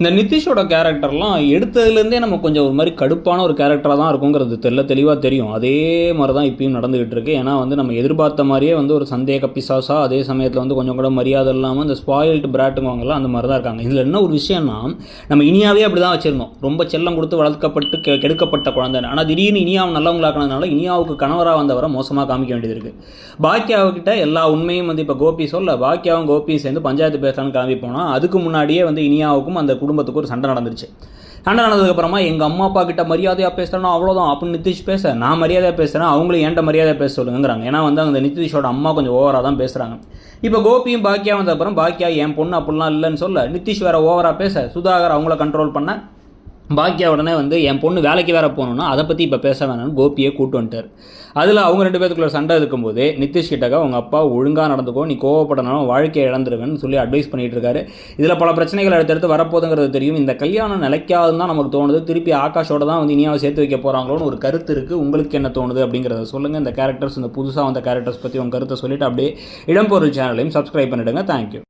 இந்த நிதிஷோட கேரக்டர்லாம் எடுத்ததுலேருந்தே நம்ம கொஞ்சம் ஒரு மாதிரி கடுப்பான ஒரு கேரக்டராக தான் இருக்குங்கிறது தெல்ல தெளிவாக தெரியும். அதே மாதிரி தான் இப்பயும் நடந்துகிட்டு இருக்கு. ஏன்னா வந்து நம்ம எதிர்பார்த்த மாதிரியே வந்து ஒரு சந்தேக பிசாசா அதே சமயத்தில் வந்து கொஞ்சம் கூட மரியாதை இல்லாமல் இந்த ஸ்பாயில்டு பிராட்டுங்கவங்கலாம் அந்த மாதிரி தான் இருக்காங்க. இதில் என்ன ஒரு விஷயம்னா நம்ம இனியாவே அப்படி தான் வச்சுருந்தோம். ரொம்ப செல்லம் கொடுத்து வளர்க்கப்பட்டு கெ- கெடுக்கப்பட்ட குழந்தை. ஆனால் திடீர்னு இனியாவை நல்லவங்களாக்கினதுனால இனியாவுக்கு கணவராக வந்தவரை மோசமாக காமிக்க வேண்டியது இருக்குது பாக்கியாவுக்கிட்ட எல்லா உண்மையும் வந்து இப்போ கோபி சொல்ல பாக்கியாவும் கோபி சேர்ந்து பஞ்சாயத்து பேசலான்னு கிளம்பி போனால் அதுக்கு முன்னாடியே வந்து இனியாவுக்கும் அந்த குடும்பத்துக்கு ஒரு சண்டை நடந்துருச்சு. சண்டை நடந்ததுக்கப்புறமா எங்கள் அம்மா அப்பா கிட்ட மரியாதையாக பேசுகிறேன்னா அவ்வளோதான் அப்படின்னு நிதிஷ் பேச நான் மரியாதையாக பேசுகிறேன் அவங்களும் என்கிட்ட மரியாதையாக பேச சொல்லுங்கிறாங்க ஏன்னா வந்து அந்த நிதிஷோட அம்மா கொஞ்சம் ஓவராக தான் பேசுகிறாங்க இப்போ கோபியும் பாக்கியா வந்த அப்புறம் பாக்கியா என் பொண்ணு அப்படிலாம் இல்லைன்னு சொல்ல நிதிஷ் வேற ஓவராக பேச சுதாகர் அவங்கள கண்ட்ரோல் பண்ண பாக்கியா உடனே வந்து என் பொண்ணு வேலைக்கு வேறு போகணுன்னா அதை பற்றி இப்போ பேச வேணாம்னு கோபியை கூட்டு வந்துட்டார். அதில் அவங்க ரெண்டு பேத்துக்குள்ள சண்டை இருக்கும்போது நிதிஷ் கிட்டக்க உங்கள் அப்பா ஒழுங்காக நடந்துக்கோ நீ கோவப்படனாலும் வாழ்க்கையை இழந்துருவேன்னு சொல்லி அட்வைஸ் பண்ணிகிட்டு இருக்காரு. இதில் பல பிரச்சனைகள் அடுத்தடுத்து வரப்போதுங்கிறது தெரியும். இந்த கல்யாணம் நிலைக்காதுன்னு தான் நமக்கு தோணுது. திருப்பி ஆகாஷோட தான் வந்து இனியாவை சேர்த்து வைக்க போகிறாங்களோன்னு ஒரு கருத்து இருக்குது உங்களுக்கு என்ன தோணுது அப்படிங்கிறத சொல்லுங்கள் இந்த கேரக்டர்ஸ் இந்த புதுசாக வந்த கேரக்டர்ஸ் பற்றி உங்கள் கருத்தை சொல்லிவிட்டு அப்படியே இடம்பொருள் சேனலையும் சப்ஸ்கிரைப் பண்ணிவிடுங்க தேங்க்யூ